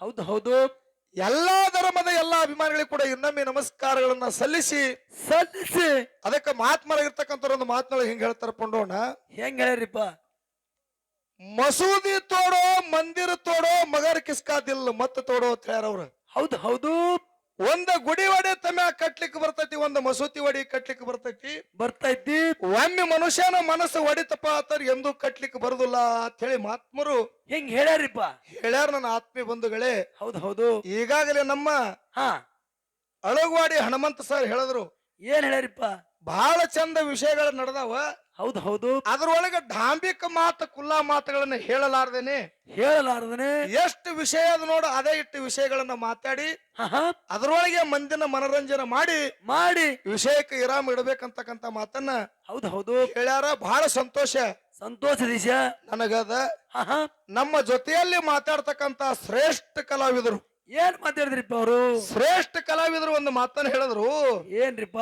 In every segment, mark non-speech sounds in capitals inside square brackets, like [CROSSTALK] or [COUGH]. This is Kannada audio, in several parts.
ಹೌದು ಹೌದು. ಎಲ್ಲಾ ಧರ್ಮದ ಎಲ್ಲಾ ಅಭಿಮಾನಿಗಳಿಗೆ ಕೂಡ ಇನ್ನೊಮ್ಮೆ ನಮಸ್ಕಾರಗಳನ್ನ ಸಲ್ಲಿಸಿ. ಸಲ್ಲಿಸಿ. ಅದಕ್ಕೆ ಮಹಾತ್ಮರಾಗಿರ್ತಕ್ಕಂಥ ಒಂದು ಮಾತನಾಡ ಹಿಂಗ್ ಹೇಳ್ತಾರ ಪಂಡೋಣ? ಹೆಂಗ್ ಹೇಳ್ರಿಪ್ಪ ಮಸೂದಿ ತೋಡೋ ಮಂದಿರ ತೋಡೋ ಮಗರ್ ಕಿಸ್ಕಾದಿಲ್ ಮತ್ತೆ ಮತ್ತ ತೋಡೋ ಅಂತ ಹೇಳ್ಯಾರ ಅವ್ರು. ಹೌದು ಹೌದು. ಒಂದ ಗುಡಿ ಒಡೆ ತಮ್ಮ ಕಟ್ಲಿಕ್ಕೆ ಬರ್ತೈತಿ ಒಂದ ಮಸೂತಿ ಒಡಿ ಕಟ್ಲಿಕ್ಕೆ ಬರ್ತೈತಿ. ಬರ್ತೈತಿ. ಒಮ್ಮೆ ಮನುಷ್ಯನ ಮನಸ್ಸು ಒಡಿತಪ್ಪ ಆತರ ಎಂದು ಕಟ್ಲಿಕ್ಕೆ ಬರುದಿಲ್ಲ ಅಂತ ಹೇಳಿ ಮಹಾತ್ಮರು ಹೆಂಗ್ ಹೇಳ್ಯಾರಿಪ್ಪ? ಹೇಳ್ಯಾರ ನನ್ನ ಆತ್ಮೀಯ ಬಂಧುಗಳೇ. ಹೌದು ಹೌದು. ಈಗಾಗಲೇ ನಮ್ಮ ಹಾ. ಅಳಗವಾಡಿ ಹನುಮಂತ ಸರ್ ಹೇಳಿದ್ರು ಏನ್ ಹೇಳ್ಯಾರಿಪ್ಪ? ಬಹಳ ಚಂದ ವಿಷಯಗಳು ನಡೆದಾವ. ಹೌದು ಹೌದು. ಅದರೊಳಗೆ ಡಾಂಬಿಕ ಮಾತು ಕುಲ್ಲಾ ಮಾತುಗಳನ್ನ ಹೇಳಲಾರ್ದೇನೆ. ಹೇಳಲಾರ್ದನೆ. ಎಷ್ಟು ವಿಷಯ ಅದ ನೋಡು ಅದೇ ಇಟ್ಟು ವಿಷಯಗಳನ್ನ ಮಾತಾಡಿ ಅದರೊಳಗೆ ಮಂದಿನ ಮನರಂಜನೆ ಮಾಡಿ ಮಾಡಿ. ವಿಷಯಕ್ಕೆ ವಿರಾಮ ಇಡಬೇಕಂತಕ್ಕಂತ ಮಾತನ್ನ ಹೌದು ಹೌದು. ಹೇಳ್ಯಾರ ಬಹಳ ಸಂತೋಷ. ಸಂತೋಷ ದಿಶ ನನಗದ ನಮ್ಮ ಜೊತೆಯಲ್ಲಿ ಮಾತಾಡ್ತಕ್ಕಂತ ಶ್ರೇಷ್ಠ ಕಲಾವಿದರು. ಏನ್ ಮಾತಾಡಿದ್ರಿಪ್ಪ ಅವರು? ಶ್ರೇಷ್ಠ ಕಲಾವಿದರು ಒಂದು ಮಾತನ್ನ ಹೇಳಿದ್ರು. ಏನ್ರಿಪ್ಪ?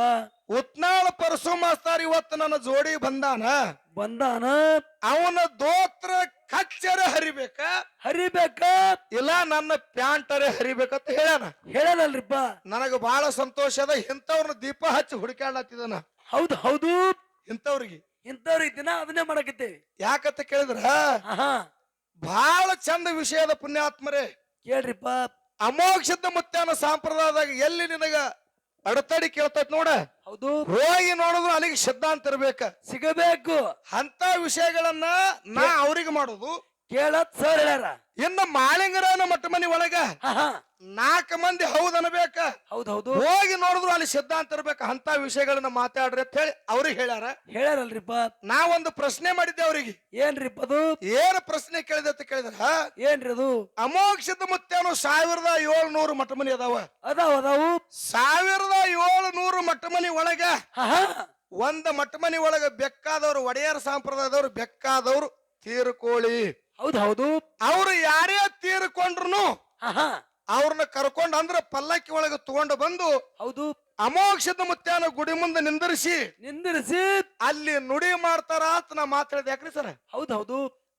ಉತ್ನಾಳ ಪರಸು ಮಾಸ್ತಾರ್ ಇವತ್ತು ನನ್ನ ಜೋಡಿ ಬಂದಾನ. ಬಂದಾನ? ಅವನ ದೋತ್ರ ಕಚ್ಚರೆ ಹರಿಬೇಕ? ಹರಿಬೇಕ? ಇಲ್ಲ ನನ್ನ ಪ್ಯಾಂಟರೆ ಹರಿಬೇಕಂತ ಹೇಳ್ಯಾನ. ಹೇಳಲ್ರಿಪ್ಪ ನನಗ ಬಹಳ ಸಂತೋಷ ಅದ ಇಂಥವ್ರನ್ನ ದೀಪ ಹಚ್ಚಿ ಹುಡುಕಾಡ್ಲತ್ತಿದನ ಹೌದು ಹೌದು. ಇಂಥವ್ರಿಗೆ. ಇಂಥವ್ರಿಗೆ ದಿನ ಅದನ್ನೇ ಮಾಡಕತ್ತೇವೆ. ಯಾಕಂತ ಕೇಳಿದ್ರ? ಬಹಳ ಚಂದ ವಿಷಯದ ಪುಣ್ಯಾತ್ಮರೇ. ಕೇಳ್ರಿಪ್ಪ. ಅಮೋಕ್ಷದ ಮುತ್ಯಾನ ಸಂಪ್ರದಾಯದಾಗ ಎಲ್ಲಿ ನಿನಗ ಅಡತಡಿ ಕೇಳ್ತೈತ್ ನೋಡ? ಹೌದು. ರೋಗಿ ನೋಡಿದ್ರು ಅಲ್ಲಿಗೆ ಸಿದ್ಧಾಂತ ಇರ್ಬೇಕ. ಸಿಗಬೇಕು. ಅಂತ ವಿಷಯಗಳನ್ನ ನಾ ಅವ್ರಿಗೆ ಮಾಡುದು. ಕೇಳತ್ ಸರ್ ಹೇಳ್ಯಾರ. ಇನ್ನು ಮಾಳಿಂಗರನ ಮಟ್ಟ ಮನಿ ಒಳಗ ನಾಲ್ಕು ಮಂದಿ ಹೌದ್ ಅನ್ಬೇಕ. ಹೌದು ಹೌದು. ಹೋಗಿ ನೋಡಿದ್ರು ಅಲ್ಲಿ ಸಿದ್ಧಾಂತ ಇರ್ಬೇಕು ಅಂತ ವಿಷಯಗಳನ್ನ ಮಾತಾಡ್ರಿ ಅಂತ ಹೇಳಿ ಅವ್ರಿಗೆ ಹೇಳ್ಯಾರ. ಹೇಳ್ಯಾರಲ್ರಿಪ್ಪ ನಾವೊಂದು ಪ್ರಶ್ನೆ ಮಾಡಿದ್ದೆ ಅವ್ರಿಗೆ. ಏನ್ರಿಪ್ಪ ಅದು? ಏನ್ ಪ್ರಶ್ನೆ ಕೇಳಿದೆ ಅಂತ ಕೇಳಿದ್ರ? ಏನ್ರಿ ಅದು? ಅಮೋಕ್ಷದ ಮುತ್ತೇನು ಸಾವಿರದ ಏಳ್ನೂರು ಮಠ ಮನಿ ಅದಾವ. ಅದಾವ ಅದಾವು. ಸಾವಿರದ ಏಳ್ನೂರು ಮಠ ಮನಿ ಒಳಗ ಒಂದ್ ಮಠ ಮನಿ ಒಳಗ ಬೆಕ್ಕಾದವ್ರು ಒಡೆಯರ್ ಸಂಪ್ರದಾಯದವ್ರು ಬೆಕ್ಕಾದವ್ರು ತೀರ್ಕೊಳ್ಳಿ ಹೌದು ಹೌದು. ಅವ್ರು ಯಾರೇ ತೀರ್ಕೊಂಡ್ರು ಅವ್ರನ್ನ ಕರ್ಕೊಂಡ ಅಂದ್ರ ಪಲ್ಲಕ್ಕಿ ಒಳಗ ತಗೊಂಡು ಬಂದು ಹೌದು. ಅಮೋಕ್ಷದ ಮುತ್ಯಾನ ಗುಡಿ ಮುಂದೆ ನಿಂದಿರಿಸಿ. ನಿಂದಿರಿಸಿ. ಅಲ್ಲಿ ನುಡಿ ಮಾಡ್ತಾರ ಅಂತ ನಾ ಮಾತಾಡಿದ ಯಾಕ್ರಿ ಸರ್? ಹೌದು ಹೌದು.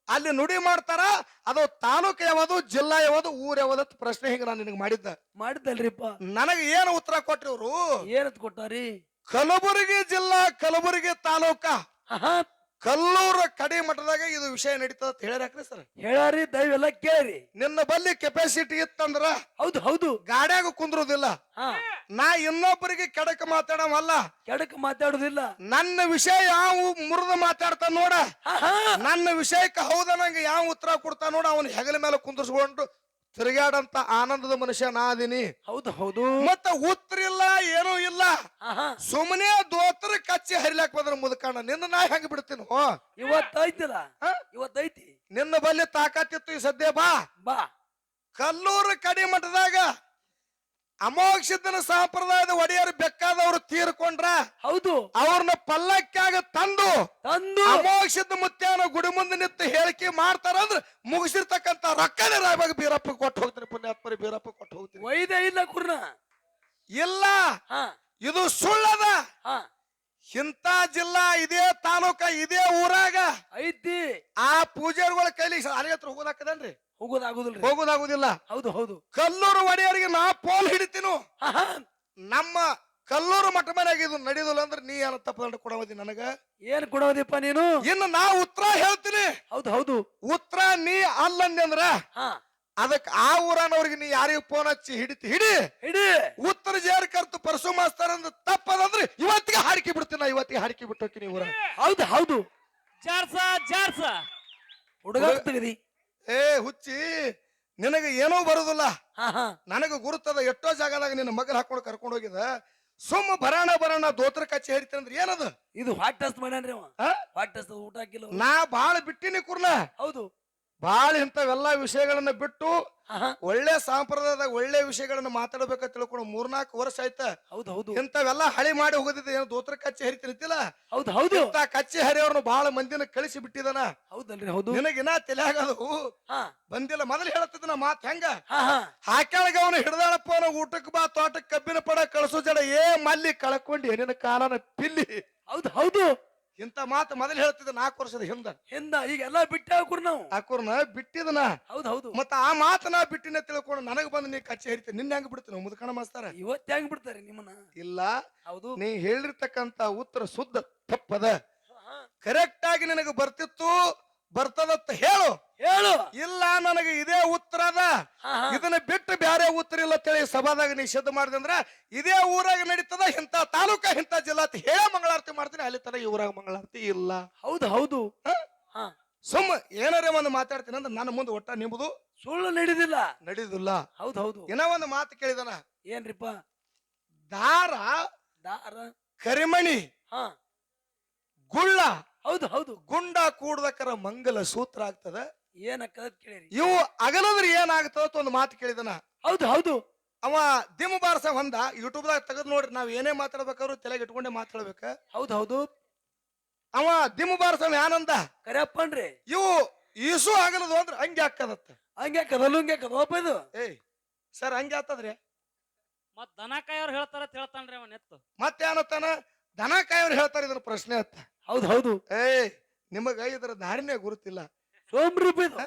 ಅಲ್ಲಿ ನುಡಿ ಮಾಡ್ತಾರ? ಅದು ತಾಲೂಕು ಯಾವುದು ಜಿಲ್ಲಾ ಯಾವುದು ಊರ್ ಯಾವುದು ಅಂತ ಪ್ರಶ್ನೆ ಹಿಂಗ ನಾನು ನಿನಗೆ ಮಾಡಿದ್ದ. ಮಾಡಿದ್ದಲ್ರಿಪ್ಪ. ನನಗೆ ಏನು ಉತ್ತರ ಕೊಟ್ರಿ ಇವ್ರು ಏನಂತ ಕೊಟ್ಟಾರಿ? ಕಲಬುರಗಿ ಜಿಲ್ಲಾ ಕಲಬುರಗಿ ತಾಲೂಕ. ಕಲ್ಲೂರ ಕಡಿ ಮಠದಾಗ ಇದು ವಿಷಯ ನಡೀತದ ಅಂತ ಹೇಳ್ಯಾಕ್ರಿ ಸರ್? ಹೇಳಾರಿ ದಯವೆಲ್ಲ ಕೇಳ್ರಿ. ನಿನ್ನ ಬಲ್ಲಿ ಕೆಪಾಸಿಟಿ ಇತ್ತಂದ್ರ ಹೌದು ಹೌದು. ಗಾಡ್ಯಾಗ ಕುಂದ್ರುದಿಲ್ಲ. ಹಾ. ನಾ ಇನ್ನೊಬ್ಬರಿಗೆ ಕೆಡಕ ಮಾತಾಡವಲ್ಲ. ಕೆಡಕ್ ಮಾತಾಡುದಿಲ್ಲ. ನನ್ನ ವಿಷಯ ಯಾವ ಮುರಿದ ಮಾತಾಡ್ತಾ ನೋಡ. ಹಾ ನನ್ನ ವಿಷಯಕ್ಕೆ ಹೌದನಂಗ ಯಾವ ಉತ್ತರ ಕೊಡ್ತಾ ನೋಡ ಅವನ ಹೆಗಲ ಮೇಲೆ ಕುಂದ್ರಿಸ್ಕೊಂಡು ತಿರುಗಾಡಂತ ಆನಂದದ ಮನುಷ್ಯ ನಾ ಅದೀನಿ. ಹೌದು ಹೌದು. ಮತ್ತೆ ಉತ್ತರ ಇಲ್ಲ ಏನೂ ಇಲ್ಲ. ಸುಮ್ಮನೆ ದೋತ್ರ ಕಚ್ಚಿ ಹರಿಲಾಕ್ ಬಂದ್ರ ಮುದುಕಣ್ಣ ನಿನ್ನ ನಾ ಹೆಂಗ್ ಬಿಡ್ತೀನಿ ಹೋ. ಇವತ್ತೈತಿಲ್ಲ ಹಾ? ಇವತ್ತೈತಿ ನಿನ್ನ ಬಲ್ಲಿ ತಾಕತ್ತಿತ್ತು ಈ ಸದ್ಯ ಬಾ. ಬಾ. ಕಲ್ಲೂರು ಕಡಿ ಮಠದಾಗ ಅಮೋಕ್ಷದನ ಸಂಪ್ರದಾಯದ ಒಡೆಯರು ಬೆಕ್ಕಾದವರು ತೀರ್ಕೊಂಡ್ರ ಹೌದು. ಅವ್ರನ್ನ ಪಲ್ಲಕ್ಕಾಗ ತಂದು ತಂದು ಅಮೋಕ್ಷದ ಮುತ್ಯಾನ ಗುಡಿ ಮುಂದೆ ನಿಂತು ಹೇಳಿಕೆ ಮಾಡ್ತಾರ ಅಂದ್ರೆ ಮುಗಿಸಿರ್ತಕ್ಕಂತ ರೊಕ್ಕನೇ ರಾಯಬಾಗ ಬೀರಪ್ಪ ಕೊಟ್ಟು ಹೋಗ್ತೀನಿ ಪುಣ್ಯಾತ್ಮರಿ ಬೀರಪ್ಪ ಕೊಟ್ಟು ಹೋಗ್ತೀನಿ. ವೈದ್ಯ ಇಲ್ಲ ಕುರ್ನ. ಇಲ್ಲ ಹಾ. ಇದು ಸುಳ್ಳದ. ಇಂತ ಜಿಲ್ಲಾ ಇದೇ ತಾಲೂಕ ಇದೇ ಊರಾಗ ಐತಿ. ಆ ಪೂಜಾರಿಗಳ ಕೈಲಿ ಅಲ್ಲಿ ಹತ್ರ ಹೋಗೋದಾಕದನ್ರಿ ಹೋಗೋದಾಗುದಿಲ್ರಿ. ಹೋಗೋದಾಗುದಿಲ್ಲ. ಹೌದು ಹೌದು. ಕಲ್ಲೂರು ಒಡೆಯರಿಗೆ ನಾ ಪೋಲ್ ಹಿಡಿತೀನು. ನಮ್ಮ ಕಲ್ಲೂರು ಮಠ ಮನೆಯಾಗ ಇದು ನಡೆಯೋದಿಲ್ಲ ಅಂದ್ರೆ ನೀ ಏನ ತಪ್ಪದಂಡ ಕೊಡವದಿ ನನಗ? ಏನ್ ಕೊಡೋದಿಪ್ಪ ನೀನು? ಇನ್ನು ನಾ ಉತ್ತರ ಹೇಳ್ತೀನಿ. ಹೌದು ಹೌದು. ಉತ್ತರ ನೀ ಅಲ್ಲಂದೆ ಅಂದ್ರ ಹಾ. ಅದಕ್ಕೆ ಆ ಊರನವ್ರಿಗೆ ನೀ ಯಾರಿಗೆ ಫೋನ್ ಹಚ್ಚಿ ಹಿಡಿತಿ ಹಿಡಿ. ಹಿಡಿ. ಉತ್ತರ ಜೇರ್ ಕರ್ತು ಪರಸು ಮಾಸ್ತಾರ ಅಂದ್ ತಪ್ಪದಂದ್ರೆ ಇವತ್ತಿಗೆ ಹಾರಿಕೆ ಬಿಡ್ತೀನಿ ನಾ ಇವತ್ತಿಗೆ ಹಾರಿಕೆ ಬಿಟ್ಟು ಹೋಗ್ತೀನಿ ಊರ. ಹೌದು ಹೌದು. ಜಾರ್ಸ ಜಾರ್ಸ. ಹುಡುಗ ತೆಗದಿ. ಏ ಹುಚ್ಚಿ ನಿನಗೆ ಏನೋ ಬರುದಿಲ್ಲ. ನನಗೆ ಗುರುತದ ಎಷ್ಟೋ ಜಾಗದಾಗ ನಿನ್ನ ಮಗನ ಹಾಕೊಂಡು ಕರ್ಕೊಂಡು ಹೋಗಿದ ಸುಮ್ಮ ಬರಣ ಬರಣ ದೋತ್ರ ಕಚ್ಚಿ ಅಂದ್ರೆ ಏನದು? ಇದು ಹಾಟ್ ಟೆಸ್ಟ್ ಮಾಡ್ಯಾನ್ರಿ ಅವ? ಹಾಟ್ ಟೆಸ್ಟ್ ಊಟ ಹಾಕಿಲ್ಲ ನಾ ಬಾಳ ಬಿಟ್ಟಿನಿ ಕುರ್ಲ. ಹೌದು. ಬಾಳ ಇಂಥವೆಲ್ಲಾ ವಿಷಯಗಳನ್ನ ಬಿಟ್ಟು ಒಳ್ಳೆ ಸಂಪ್ರದಾಯದಾಗ ಒಳ್ಳೆ ವಿಷಯಗಳನ್ನ ಮಾತಾಡ್ಬೇಕಂತ ತಿಳ್ಕೊಂಡು ಮೂರ್ನಾಲ್ಕು ವರ್ಷ ಆಯ್ತ. ಹೌದು ಹೌದು. ಇಂಥವೆಲ್ಲ ಹಳಿ ಮಾಡಿ ಹೋಗೋದಿದೆ ಏನು ದೋತ್ರ ಕಚ್ಚಿ ಹರಿತಿರ್ತಿಲ್ಲ ಹೌದು ಹೌದು. ಇಂಥ ಕಚ್ಚಿ ಹರಿಯವ್ರನ್ನ ಬಹಳ ಮಂದಿನ ಕಳಿಸಿ ಬಿಟ್ಟಿದಾನ. ಹೌದಲ್ರಿ ಹೌದು. ನಿನಗಿನ ತಲೆಯಾಗದು ಬಂದಿಲ್ಲ ಮೊದಲು ಹೇಳತ್ತಿದ್ದ ನಾ ಮಾತ್ ಹೆಂಗ? ಹಾಕ್ಯಾಳಗ ಅವನು ಹಿಡ್ದಾಳಪ್ಪ ಅವನ ಊಟಕ್ಕೆ ಬಾ ತೋಟಕ್ಕೆ ಕಬ್ಬಿನ ಪಡ ಕಳಿಸೋ ಜಡ ಏ ಮಲ್ಲಿ ಕಳ್ಕೊಂಡು ನಿನ್ನ ಕಾಲನ ಪಿಲ್ಲಿ. ಹೌದು ಹೌದು. ಇಂಥ ಮಾತು ಮೊದಲು ಹೇಳ್ತಿದ್ದ ನಾಲ್ಕು ವರ್ಷದ ಹಿಂದ. ಹಿಂದ ಈಗ ಎಲ್ಲಾ ಬಿಟ್ಟೆ ಹಾಕುರ್ ನಾವು. ಹಾಕೋರ್ನ ಬಿಟ್ಟಿದನ. ಹೌದ್ ಹೌದು. ಮತ್ತ ಆ ಮಾತನ ಬಿಟ್ಟಿನ ತಿಳ್ಕೊಂಡು ನನಗ್ ಬಂದು ನೀ ಕಚ್ಚಿ ಹರಿತಿ ನಿನ್ನ ಹೆಂಗ್ ಬಿಡ್ತೀನಿ ಮುದ್ಕಣ ಮಾಸ್ತಾರ? ಇವತ್ತು ಹೆಂಗ್ ಬಿಡ್ತಾರೆ ನಿಮ್ಮನ್ನ? ಇಲ್ಲ ಹೌದು. ನೀ ಹೇಳಿರ್ತಕ್ಕಂತ ಉತ್ತರ ಶುದ್ಧ ತಪ್ಪದ. ಕರೆಕ್ಟ್ ಆಗಿ ನಿನಗೆ ಬರ್ತಿತ್ತು ಬರ್ತದತ್ತ ಹೇಳು ಹೇಳು ಇಲ್ಲ ನನಗೆ ಇದೇ ಉತ್ತರ ಅದ ಹಾ, ಹಾ. ಇದನ್ನ ಬಿಟ್ಟು ಬ್ಯಾರೆ ಅಂತೇಳಿ ಸಭಾದಾಗ ನಿಷೇಧ ಮಾಡಿದೆ ಅಂದ್ರೆ ಇದೇ ಊರಾಗ ನಡೀತದ ಇಂತ ತಾಲೂಕ ಇಂತ ಜಿಲ್ಲಾ ಅಂತ ಹೇಳ ಮಂಗಳಾರತಿ ಮಾಡ್ತೀನಿ. ಅಲ್ಲಿ ತನ ಈ ಊರಾಗ ಮಂಗಳಾರತಿ ಇಲ್ಲ. ಹೌದು ಹೌದು. ಸುಮ್ಮ ಏನಾರೇ ಒಂದು ಮಾತಾಡ್ತೀನಿ ಅಂದ್ರೆ ನನ್ನ ಮುಂದೆ ಒಟ್ಟ ನಿಂಬುದು ಸುಳ್ಳು ನಡೆದಿಲ್ಲ. ನಡೀದಿಲ್ಲ. ಹೌದು ಹೌದು. ಏನೋ ಒಂದು ಮಾತು ಕೇಳಿದನ. ಏನ್ರಿಪ್ಪ? ದಾರ ದಾರ. ಕರಿಮಣಿ ಹಾ. ಗುಳ್ಳ. ಹೌದು ಹೌದು. ಗುಂಡ ಕೂಡ್ದಕ್ಕರ ಮಂಗಲ ಸೂತ್ರ ಆಗ್ತದ. ಏನಕ್ಕದ ಕೇಳಿರಿ? ಇವು ಅಗಲದ್ರ ಏನಾಗ್ತದ ಅಂತ ಒಂದು ಮಾತು ಕೇಳಿದನ. ಹೌದು ಹೌದು. ಅವ ದಿಮ ಬಾರಸ ಹೊಂದ ಯೂಟ್ಯೂಬ್ದಾಗ ತೆಗೆದು ನೋಡ್ರಿ ನಾವ್ ಏನೇ ಮಾತಾಡ್ಬೇಕಾದ್ರು ತಲೆಗೆ ಇಟ್ಕೊಂಡೆ ಮಾತಾಡ್ಬೇಕ. ಹೌದು ಹೌದು. ಅವ ದಿಮ ಬಾರಸ ಯಾನಂದ? ಕರೆಯಪ್ಪನ್ರಿ. ಇವು ಈಸು ಆಗಲದು ಅಂದ್ರೆ ಹಂಗೆ ಹಾಕದತ್ತ. ಹಂಗೆ ಕದಲು ಹಂಗೆ ಕದೋಪ ಇದು. ಏಯ್ ಸರ್ ಹಂಗೆ ಆತದ್ರಿ. ಮತ್ ದನ ಕಾಯೋರ್ ಹೇಳ್ತಾರ ಹೇಳ್ತಾನ್ರಿ ಅವ ಎತ್ತು ಮತ್ತೆ ಏನತ್ತಾನ ದನ ಕಾಯೋರು ಹೇಳ್ತಾರೆ ಇದನ್ನ ಪ್ರಶ್ನೆ ಅತ್ತ. ಹೌದು ಹೌದು. ಏಯ್ ನಿಮಗ ಇದ್ರ ದಾರಿನೇ ಗುರುತಿಲ್ಲ. ಹ?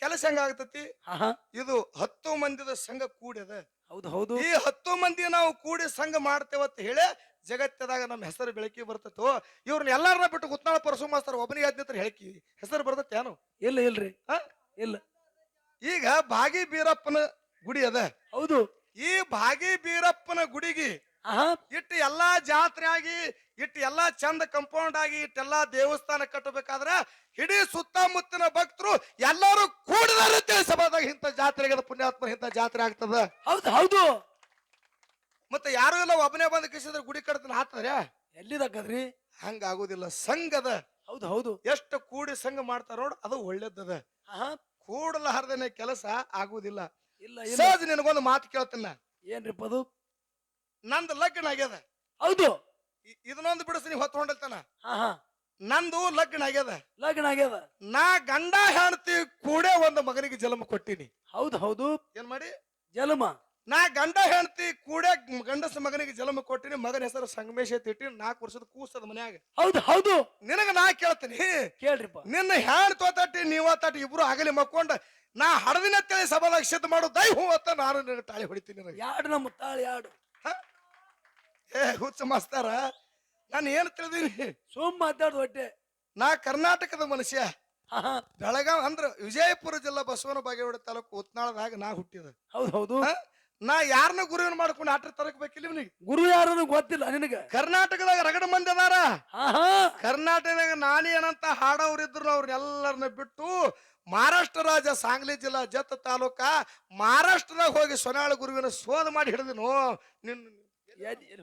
ಕೆಲಸ ಹೆಂಗ ಆಗ್ತತಿ ಹಾ ಹಾ. ಇದು ಹತ್ತು ಮಂದಿದ ಸಂಘ ಕೂಡ್ಯದ. ಹೌದು ಹೌದು. ಈ ಹತ್ತು ಮಂದಿ ನಾವು ಕೂಡಿ ಸಂಘ ಮಾಡ್ತೇವತ್ತ ಹೇಳಿ ಜಗತ್ತದಾಗ ನಮ್ಮ ಹೆಸರು ಬೆಳಕಿ ಬರ್ತತ್ತು ಇವ್ರನ್ನ ಎಲ್ಲಾರನ್ನ ಬಿಟ್ಟು ಗುತ್ನಾಳ ಪರಸು ಮಾಸ್ತರ್ ಒಬ್ಬನಿಗೆ ಹದಿನತ್ರ ಹೇಳಕಿ ಹೆಸರು ಬರ್ತೈತೆ ಏನು? ಇಲ್ಲ ಇಲ್ರಿ. ಹ? ಇಲ್ಲ. ಈಗ ಭಾಗಿ ಬೀರಪ್ಪನ ಗುಡಿ ಅದ. ಹೌದು. ಈ ಭಾಗಿ ಬೀರಪ್ಪನ ಗುಡಿಗೆ ಇಟ್ಟು ಎಲ್ಲಾ ಜಾತ್ರೆ ಆಗಿ ಇಟ್ಟು ಎಲ್ಲಾ ಚಂದ ಕಂಪೌಂಡ್ ಆಗಿ ಇಟ್ಟೆಲ್ಲಾ ದೇವಸ್ಥಾನ ಕಟ್ಟಬೇಕಾದ್ರೆ ಇಡೀ ಸುತ್ತಮುತ್ತಿನ ಭಕ್ತರು ಎಲ್ಲರೂ ಕೂಡಿದಾರಂತೆ ಸಭಾದಾಗ ಇಂಥ ಜಾತ್ರೆಗೆ ಪುಣ್ಯಾತ್ಮ ಇಂಥ ಜಾತ್ರೆ ಆಗ್ತದ. ಹೌದು ಹೌದು. ಮತ್ತೆ ಯಾರು ಇಲ್ಲ ಒಬ್ಬನೇ ಬಂದು ಕಿಸಿದ್ರೆ ಗುಡಿ ಕಡ್ತನ ಹಾಕ್ತಾರೆ? ಎಲ್ಲಿದಕ್ಕದ್ರಿ? ಹಂಗ ಆಗುದಿಲ್ಲ ಸಂಘದ. ಹೌದು ಹೌದು. ಎಷ್ಟು ಕೂಡಿ ಸಂಘ ಮಾಡ್ತಾರ ನೋಡ್ ಅದು ಒಳ್ಳೇದದ. ಕೂಡಲಾರ್ದನೆ ಕೆಲಸ ಆಗುದಿಲ್ಲ. ಇಲ್ಲ ನಿನಗೊಂದು ಮಾತು ಕೇಳ್ತೀನಿ. ಏನ್ರಿಪ್ಪ ಅದು? ನಂದು ಲಗ್ನ ಆಗ್ಯದ. ಹೌದು. ಇದನ್ನೊಂದು ಬಿಡಿಸಿ ನೀವು ಹೊತ್ತು ಹೊಂಡಲ್ತಾನ. ನಂದು ಲಗ್ನ ಆಗ್ಯದ. ಲಗ್ನ ಆಗ್ಯದ. ನಾ ಗಂಡ ಹೆಂಡತಿ ಕೂಡೇ ಒಂದು ಮಗನಿಗೆ ಜನ್ಮ ಕೊಟ್ಟಿನಿ. ಹೌದು ಹೌದು. ಏನ್ ಮಾಡಿ? ಜನ್ಮ ನಾ ಗಂಡ ಹೆಂಡತಿ ಕೂಡ ಗಂಡಸ ಮಗನಿಗೆ ಜನ್ಮ ಕೊಟ್ಟಿನಿ ಮಗನ ಹೆಸರು ಸಂಗಮೇಶ ಅಂತ ಇಟ್ಟಿನಿ ನಾಲ್ಕು ವರ್ಷದ ಕೂಸದ ಮನ್ಯಾಗ. ಹೌದು ಹೌದು. ನಿನಗ ನಾ ಕೇಳ್ತೀನಿ. ಕೇಳ್ರಿಪ್ಪ. ನಿನ್ನ ಹ್ಯಾಣ್ ತೋತಟ್ಟಿ ನೀವ ತಟ್ಟಿ ಇಬ್ರು ಆಗಲಿ ಮಕ್ಕೊಂಡ ನಾ ಹಡದಿನ ತಲೆ ಸಭಾದಾಗ ಸಿದ್ಧ ಮಾಡು ದೈ ಹೂ ಅಂತ ನಾನು ನಿನಗೆ ತಾಳಿ ಹೊಡಿತೀನಿ ನಿನಗೆ. ಯಾಡು ನಮ್ಮ ತಾಳಿ ಯಾಡು? ಏ ಹುಚ್ಚ ಮಾಸ್ತಾರ ನಾನು ಏನು ತಿಳಿದೀನಿ? ಸುಮ್ ಮಾತಾಡ್ದು ಹೊಟ್ಟೆ. ನಾ ಕರ್ನಾಟಕದ ಮನುಷ್ಯ. ಬೆಳಗಾವ್ ಅಂದ್ರ ವಿಜಯಪುರ ಜಿಲ್ಲಾ ಬಸವನ ಬಾಗೇವಾಡಿ ತಾಲೂಕು ಉತ್ನಾಳದಾಗ ನಾ ಹುಟ್ಟಿದ. ಹೌದು ಹೌದು? ನಾ ಯಾರನ್ನ ಗುರುವಿನ ಮಾಡ್ಕೊಂಡು ಆಟ ತರಕ್ಬೇಕಿಲ್ಲ ಇವನಿಗೆ? ಗುರು ಯಾರು ಗೊತ್ತಿಲ್ಲ ನಿನಗೆ? ಕರ್ನಾಟಕದಾಗ ರಗಡ ಮಂದಿ ಅದಾರ. ಕರ್ನಾಟಕದಾಗ ನಾನೇ ಏನಂತ ಹಾಡೋರಿದ್ರು ಅವ್ರನ್ನೆಲ್ಲರನ್ನ ಬಿಟ್ಟು ಮಹಾರಾಷ್ಟ್ರ ರಾಜ್ಯ ಸಾಂಗ್ಲಿ ಜಿಲ್ಲಾ ಜತ್ ತಾಲೂಕ ಮಹಾರಾಷ್ಟ್ರದಾಗ ಹೋಗಿ ಸೊನಾಳ ಗುರುವಿನ ಶೋಧ ಮಾಡಿ ಹಿಡಿದಿನು ನಿನ್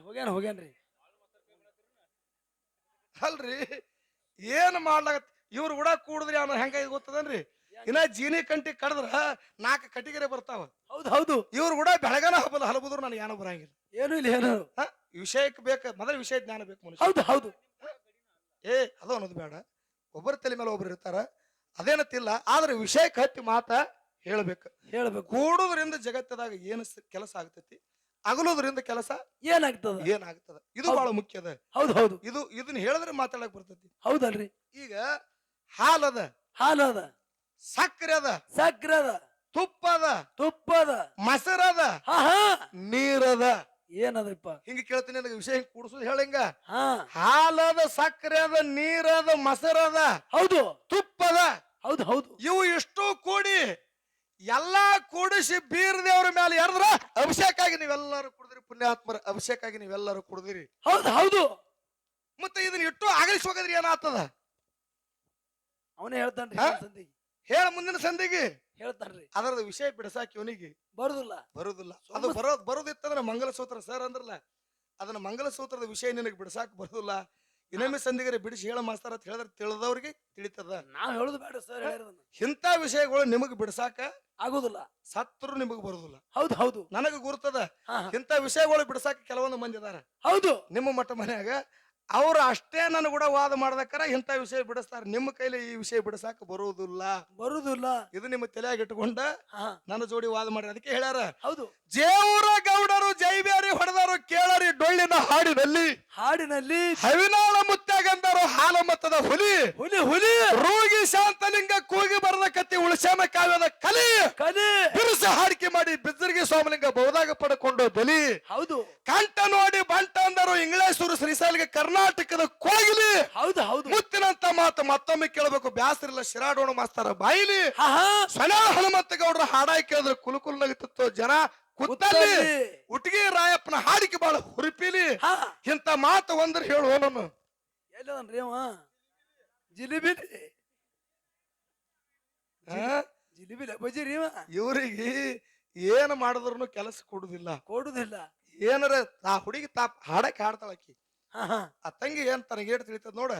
ಹೋಗ್ಯಾನ ಹೋಗ್ಯಾನ್ರಿ? ಅಲ್ರಿ ಏನ್ ಮಾಡ್ಲಾಗತ್ತೆ ಇವ್ರು ಕೂಡ ಕೂಡಿದ್ರಿ ಅನ್ನೋ ಹೆಂಗ ಗೊತ್ತದನ್ರಿ? ಇನ್ನ ಜೀನಿ ಕಂಟಿ ಕಡದ್ರ ನಾಲ್ಕು ಕಟ್ಟಿಗೆರೆ ಬರ್ತಾವ. ಹೌದು ಹೌದು. ಇವ್ರು ಕೂಡ ಬೆಳಗನ ಹಬ್ಬದ ಹಲಬುದ್ರು ನನಗೆ ಏನೋ ಬರಂಗಿಲ್ಲ. ಏನು ಇಲ್ಲ ಏನು? ವಿಷಯಕ್ಕೆ ಬೇಕು ಮೊದಲ ವಿಷಯ ಜ್ಞಾನ ಬೇಕು ಮನುಷ್ಯ ಹೌದು ಹೌದು. ಏ ಅದು ಅನ್ನೋದು ಬೇಡ. ಒಬ್ಬರ ತಲೆ ಮೇಲೆ ಒಬ್ರು ಇರ್ತಾರ ಅದೇನತ್ತಿಲ್ಲ ಆದ್ರೆ ವಿಷಯಕ್ಕೆ ಹತ್ತಿ ಮಾತ ಹೇಳ್ಬೇಕು. ಹೇಳ್ಬೇಕು. ಕೂಡೋದ್ರಿಂದ ಜಗತ್ತದಾಗ ಏನು ಕೆಲಸ ಆಗ್ತೈತಿ ಅಗಲೋದ್ರಿಂದ ಕೆಲಸ ಏನಾಗ್ತದ? ಏನಾಗ್ತದ? ಇದು. ಬಹಳ ಮುಖ್ಯದ ಹೌದು ಹೌದು. ಇದು ಇದನ್ನ ಹೇಳಿದ್ರೆ ಮಾತಾಡಕ್ ಬರ್ತೈತಿ. ಹೌದಲ್ರಿ. ಈಗ ಹಾಲದ ಹಾಲದ ಸಕ್ಕರೆ ಅದ ತುಪ್ಪದ ಅದ ತುಪ್ಪ ಅದ ತುಪ್ಪ ಅದ ನೀರದ. ಏನದಪ್ಪ? ಹಿಂಗ ಕೇಳ್ತೀನಿ ನನಗೆ ವಿಷಯ ಹಿಂಗ್ ಕುಡಿಸೋದು ಹೇಳಂಗ ಹಾ. ಹಾಲದ ಸಕ್ಕರೆ ಅದ ನೀರದ ಮೊಸರದ ಹೌದು. ತುಪ್ಪದ. ಹೌದು ಹೌದು. ಇವು ಇಷ್ಟು ಕೂಡಿ ಎಲ್ಲಾ ಕೂಡಿಸಿ ಬೀರ್ ದೇವ್ರ ಮೇಲೆ ಎರದ್ರ ಅಭಿಷೇಕ ಆಗಿ ನೀವೆಲ್ಲರೂ ಕುಡಿದ್ರಿ ಪುಣ್ಯಾತ್ಮರ ಅಭಿಷೇಕ ಆಗಿ ನೀವೆಲ್ಲರೂ ಕುಡಿದಿರಿ. ಹೌದು ಹೌದು. ಮತ್ತೆ ಇದನ್ನ ಇಟ್ಟು ಆಗಲಿಸ್ ಹೋಗದ್ರಿ ಏನಾಗ್ತದ? ಅವನೇ ಹೇಳ್ತಾನ್ರಿ ಹಾ? ಇನ್ನೊಂದ್ ಸಂಧಿಗೆ. ಹೇಳ ಮುಂದಿನ ಸಂಧಿಗೆ. ಹೇಳ್ತಾನ್ರಿ ಅದರದ ವಿಷಯ ಬಿಡಸಾಕಿ ಇವನಿಗೆ ಬರುದಿಲ್ಲ. ಬರುದಿಲ್ಲ. ಅದು ಬರೋದ್ ಬರೋದಿತ್ತಂದ್ರೆ ಮಂಗಲಸೂತ್ರ ಸರ್ ಅಂದ್ರಲ್ಲ ಅದನ್ನ ಮಂಗಲಸೂತ್ರದ ವಿಷಯ ನಿನಗೆ ಬಿಡಸಾಕ ಬರುದಿಲ್ಲ. ಇನ್ನೊಮ್ಮೆ ಸಂಧಿಗರೆ ಬಿಡಿಸಿ ಹೇಳ ಮಾಸ್ತಾರ ಅಂತ ಹೇಳಿದ್ರೆ ತಿಳಿದವ್ರಿಗೆ ತಿಳಿತದ. ನಾವ್ ಹೇಳುದು ಬೇಡ ಸರ್ ಹೇಳಿರೋದನ್ನ. ಇಂಥ ವಿಷಯಗಳು ನಿಮಗ್ ಬಿಡಸಾಕ ಆಗುದಿಲ್ಲ. ಸತ್ರು ನಿಮಗ್ ಬರುದಿಲ್ಲ. ಹೌದು ಹೌದು. ನನಗ ಗುರ್ತದ. ಹಾ ಹಾ. ಇಂಥ ವಿಷಯಗಳು ಬಿಡಸಾಕ ಕೆಲವೊಂದು ಮಂದಿ ಅದಾರ ಹೌದು. ನಿಮ್ಮ ಮಠ ಮನ್ಯಾಗ ಅವ್ರು ಅಷ್ಟೇ ನನ್ ಕೂಡ ವಾದ ಮಾಡ್ದಕ್ಕಾರ ಇಂಥ ವಿಷಯ ಬಿಡಿಸ್ತಾರ. ನಿಮ್ಮ ಕೈಲಿ ಈ ವಿಷಯ ಬಿಡಸಾಕ ಬರುವುದಿಲ್ಲ. ಬರುದಿಲ್ಲ ಇದು ನಿಮ್ಮ ತಲೆಯಾಗ ಇಟ್ಕೊಂಡ ನನ್ನ ಜೋಡಿ ವಾದ ಮಾಡಿ ಅದಕ್ಕೆ ಹೇಳ್ಯಾರ ಹೌದು. ಜೇವರ ಗೌಡರು ಜೈಬೇರಿ ಹೊಡೆದರು ಕೇಳರಿ ಡೊಳ್ಳಿನ ಹಾಡಿನಲ್ಲಿ. ಹಾಡಿನಲ್ಲಿ. ಹವಿನಾಳ ಮುತ್ತಾಗಂದರು ಹಾಲ ಮತ್ತದ ಹುಲಿ. ಹುಲಿ ಹುಲಿ. ರೋಗಿ ಶಾಂತಲಿಂಗ ಕೂಗಿ ಬರದ ಕತ್ತಿ ಉಳಿಸ್ಯಾನ ಕಾವ್ಯದ ಕಲಿ. ಕಲಿ. ಬಿರುಸ ಹಾಡಿಕೆ ಮಾಡಿ ಬಿದ್ದರಿಗೆ ಸೋಮಲಿಂಗ ಬಹುದಾಗ ಪಡ್ಕೊಂಡು ಬಲಿ. ಹೌದು. ಕಂಟ ನೋಡಿ ಬಂಟ ಅಂದರು ಇಂಗ್ಲೇಶ್ವರು ಶ್ರೀಶೈಲಿಗೆ ಕರ್ನಾಟಕದ ಕೋಗಿಲಿ ಹೌದು ಹೌದು. ಮುತ್ತಿನಂತ ಮಾತು ಮತ್ತೊಮ್ಮೆ ಕೇಳಬೇಕು. ಬ್ಯಾಸರಿಲ್ಲ ಶಿರಾಡೋಣ ಮಾಸ್ತಾರ. ಬಾಯಿಲಿ. ಹಾ ಹಾ. ಸನ ಹನುಮಂತ ಗೌಡ್ರ ಹಾಡ ಕೇಳಿದ್ರೆ ಕುಲುಕುಲ್ ನಗಿತಿತ್ತು ಜನ. ಕುತ್ತಲ್ಲಿ. ಉಟ್ಗಿ ರಾಯಪ್ಪನ ಹಾಡಿಕೆ ಬಾಳ ಹುರುಪಿಲಿ. ಹಾ. ಇಂತ ಮಾತು ಒಂದ್ರ ಹೇಳು ಹೋಲನು ಎಲ್ಲದನ್ರಿ ಅವ? ಜಿಲಿಬಿ ಜಿಲಿಬಿ ಬಜಿರಿ ಇವ್ರಿಗೆ ಏನ್ ಮಾಡಿದ್ರು ಕೆಲಸ ಕೊಡುದಿಲ್ಲ. ಕೊಡುದಿಲ್ಲ. ಏನರ ಆ ಹುಡುಗಿ ತಾಪ್ ಹಾಡಕ್ಕೆ ಹಾಡ್ತಾಳಕಿ ಹಾ ಹಾ ಆ ತಂಗಿ ಏನ್ ತನಗೆ ಏಟ್ ತಿಳಿತದ ನೋಡ?